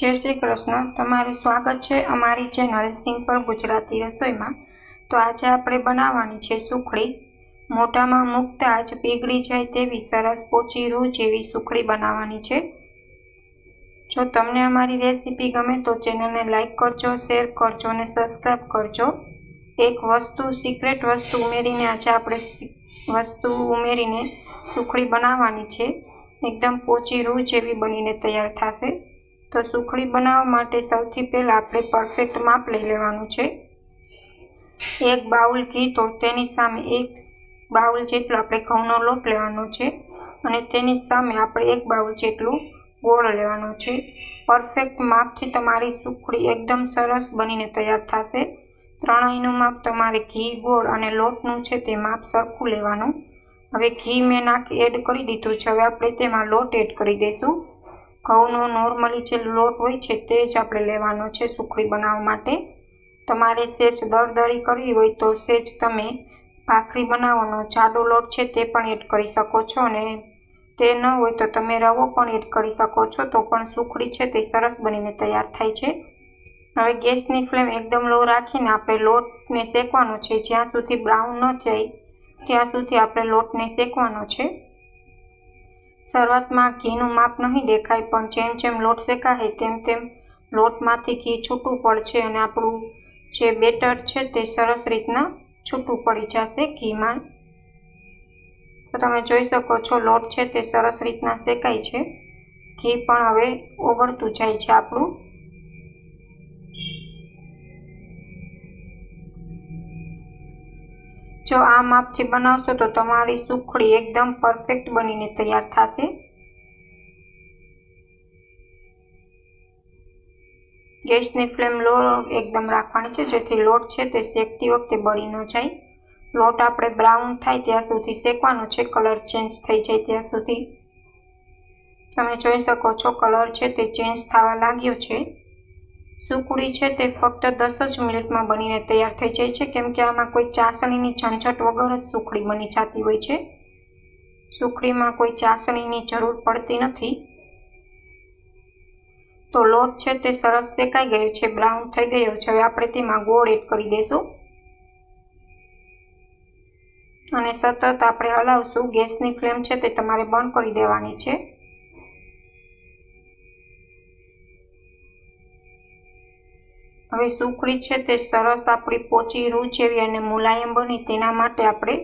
જય શ્રી કૃષ્ણ. તમારું સ્વાગત છે અમારી ચેનલ સિમ્પલ ગુજરાતી રસોઈમાં. તો આજે આપણે બનાવવાની છે સુખડી. મોટામાં મૂકતા જ પીગળી જાય તેવી સરસ પોચી રૂ જેવી સુખડી બનાવવાની છે. જો તમને અમારી રેસીપી ગમે તો ચેનલને લાઇક કરજો, શેર કરજો અને સબસ્ક્રાઈબ કરજો. એક વસ્તુ, સિક્રેટ વસ્તુ ઉમેરીને આજે આપણે વસ્તુ ઉમેરીને સુખડી બનાવવાની છે. એકદમ પોચી રૂ જેવી બનીને તૈયાર થશે. તો સુખડી બનાવવા માટે સૌથી પહેલાં આપણે પરફેક્ટ માપ લઈ લેવાનું છે. એક બાઉલ ઘી તો તેની સામે એક બાઉલ જેટલો આપણે ઘઉંનો લોટ લેવાનો છે અને તેની સામે આપણે એક બાઉલ જેટલું ગોળ લેવાનો છે. પરફેક્ટ માપથી તમારી સુખડી એકદમ સરસ બનીને તૈયાર થશે. ત્રણેયનું માપ તમારે ઘી, ગોળ અને લોટનું છે તે માપ સરખું લેવાનું. હવે ઘી મેં નાખી એડ કરી દીધું છે. હવે આપણે તેમાં લોટ એડ કરી દઈશું. ઘઉંનો નોર્મલી જે લોટ હોય છે તે જ આપણે લેવાનો છે સુખડી બનાવવા માટે. તમારે સેજ દરદરી કરવી હોય તો સેજ તમે ભાખરી બનાવવાનો જાડો લોટ છે તે પણ એડ કરી શકો છો અને તે ન હોય તો તમે રવો પણ એડ કરી શકો છો તો પણ સુખડી છે તે સરસ બનીને તૈયાર થાય છે. હવે ગેસની ફ્લેમ એકદમ લો રાખીને આપણે લોટને શેકવાનો છે. જ્યાં સુધી બ્રાઉન ન થાય ત્યાં સુધી આપણે લોટને શેકવાનો છે. શરૂઆતમાં ઘીનું માપ નહીં દેખાય, પણ જેમ જેમ લોટ શેકાય તેમ તેમ લોટમાંથી ઘી છૂટું પડશે અને આપણું જે બેટર છે તે સરસ રીતના છૂટું પડી જશે ઘીમાં. તો તમે જોઈ શકો છો લોટ છે તે સરસ રીતના શેકાય છે. ઘી પણ હવે ઓગળતું જાય છે આપણું. જો આ માપથી બનાવશો તો તમારી સુખડી એકદમ પરફેક્ટ બનીને તૈયાર થશે. ગેસની ફ્લેમ લો એકદમ રાખવાની છે, જેથી લોટ છે તે શેકતી વખતે બળી ન જાય. લોટ આપણે બ્રાઉન થાય ત્યાં સુધી શેકવાનો છે, કલર ચેન્જ થઈ જાય ત્યાં સુધી. તમે જોઈ શકો છો, કલર છે તે ચેન્જ થવા લાગ્યો છે. સુકડી છે તે ફક્ત દસ જ મિનિટમાં બનીને તૈયાર થઈ જાય છે. કેમ કે આમાં કોઈ ચાસણીની ઝંઝટ વગર જ સુખડી બની જતી હોય છે. સુખડીમાં કોઈ ચાસણીની જરૂર પડતી નથી. તો લોટ છે તે સરસ શેકાઈ ગયો છે, બ્રાઉન થઈ ગયો છે. હવે આપણે તેમાં ગોળ એડ કરી દઈશું. અને સતત આપણે હલાવશું. ગેસની ફ્લેમ છે તે તમારે બંધ કરી દેવાની છે. હવે સુખડી છે તે સરસ આપણી પોચી રૂ જેવી અને મુલાયમ બની. તેના માટે આપણે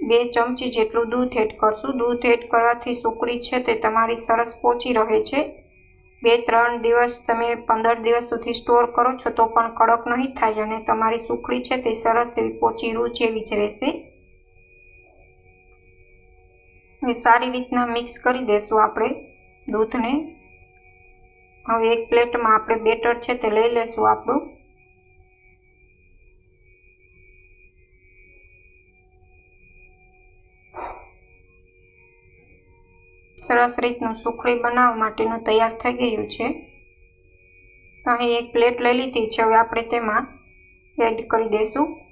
બે ચમચી જેટલું દૂધ એડ કરશું. દૂધ એડ કરવાથી સુખડી છે તે તમારી સરસ પોચી રહે છે. બે, ત્રણ દિવસ તમે પંદર દિવસ સુધી સ્ટોર કરો છો તો પણ કડક નહીં થાય અને તમારી સુખડી છે તે સરસ એવી પોચી રૂ જેવી જ રહેશે. સારી રીતના મિક્સ કરી દેશું આપણે દૂધને. હવે એક પ્લેટમાં આપણે બેટર છે તે લઈ લેશું આપણું. સરસ રીતનું સુખડી બનાવવા માટેનું તૈયાર થઈ ગયું છે. અહીં એક પ્લેટ લઈ લીધી છે. હવે આપણે તેમાં એડ કરી દઈશું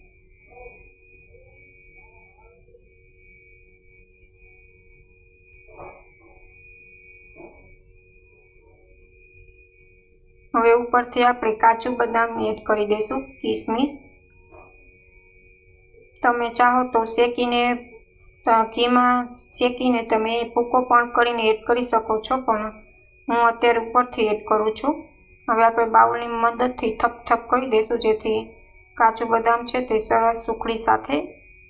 હવે ઉપરથી આપણે કાચું બદામ એડ કરી દઈશું, કિસમિસ. તમે ચાહો તો શેકીને ઘીમાં શેકીને તમે ભૂકો પણ કરીને એડ કરી શકો છો, પણ હું અત્યારે ઉપરથી એડ કરું છું. હવે આપણે બાઉલની મદદથી થપ થપ કરી દઈશું, જેથી કાચું બદામ છે તે સરસ સુખડી સાથે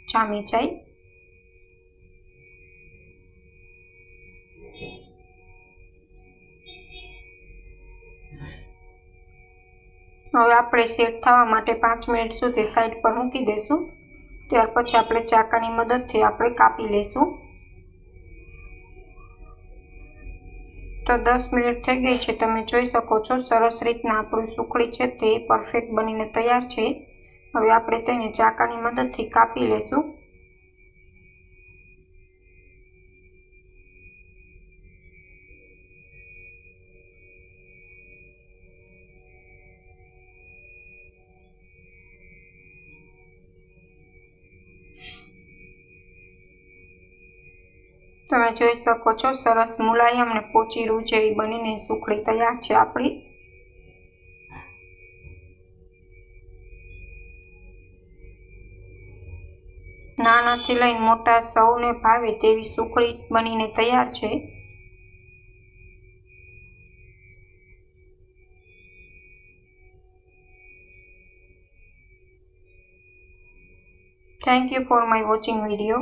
જામી જાય. હવે આપણે સેટ થવા માટે પાંચ મિનિટ સુધી સાઈડ પર મૂકી દઈશું ત્યાર પછી આપણે ચાકાની મદદથી આપણે કાપી લઈશું. તો દસ મિનિટ થઈ ગઈ છે. તમે જોઈ શકો છો, સરસ રીતના આપણું સુખડી છે તે પરફેક્ટ બનીને તૈયાર છે. હવે આપણે તેને ચાકાની મદદથી કાપી લઈશું. તમે જોઈ શકો છો, સરસ મુલાયમ ને પોચી રૂ જેવી બનીને સુખડી તૈયાર છે આપણી નાનાથી લઈને મોટા સૌને ભાવે તેવી સુખડી બનીને તૈયાર છે Thank you for my watching video.